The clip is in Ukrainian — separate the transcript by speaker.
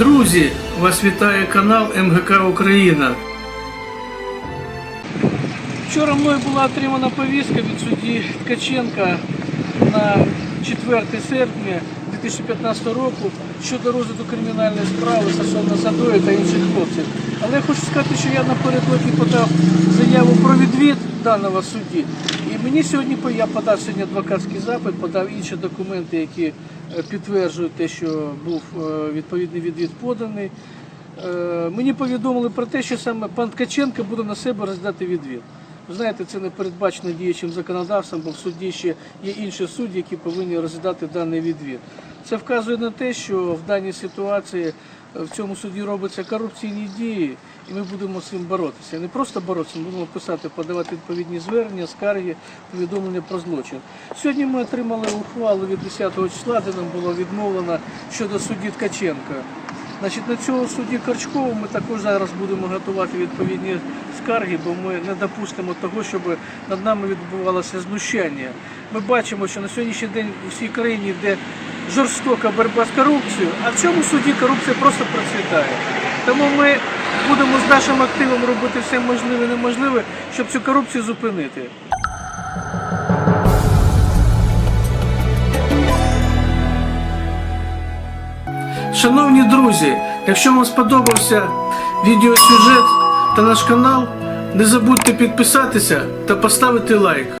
Speaker 1: Друзі, вас вітає канал МГК Україна. Вчора мною була отримана повістка від судді Ткаченка на 4 серпня 2015 року щодо розгляду кримінальної справи стосовно Садої та інших хлопців. Але я хочу сказати, що я напередодні подав заяву про відвід даного судді. І мені сьогодні я подав сьогодні адвокатський запит, подав інші документи, які е, підтверджують те, що був е, відповідний відвід поданий. Е, Мені повідомили про те, що саме пан Ткаченко буде на себе роздати відвід. Знаєте, це не передбачено діючим законодавством, бо в суді ще є інші судді, які повинні розглядати даний відвід. Це вказує на те, що в даній ситуації е, в цьому суді робляться корупційні дії, і ми будемо з цим боротися. Не просто боротися, ми будемо писати, подавати відповідні звернення, скарги, повідомлення про злочин. Сьогодні ми отримали ухвалу від 10 числа, де нам було відмовлено щодо судді Ткаченка. Значить, на цього судді Карчкову ми також зараз будемо готувати відповідні скарги, бо ми не допустимо того, щоб над нами відбувалося знущання. Ми бачимо, що на сьогоднішній день у всій країні йде жорстока боротьба з корупцією, а в цьому суді корупція просто процвітає. Тому ми будемо з нашим активом робити все можливе і неможливе, щоб цю корупцію зупинити. Шановні друзі, якщо вам сподобався відеосюжет та наш канал, не забудьте підписатися та поставити лайк.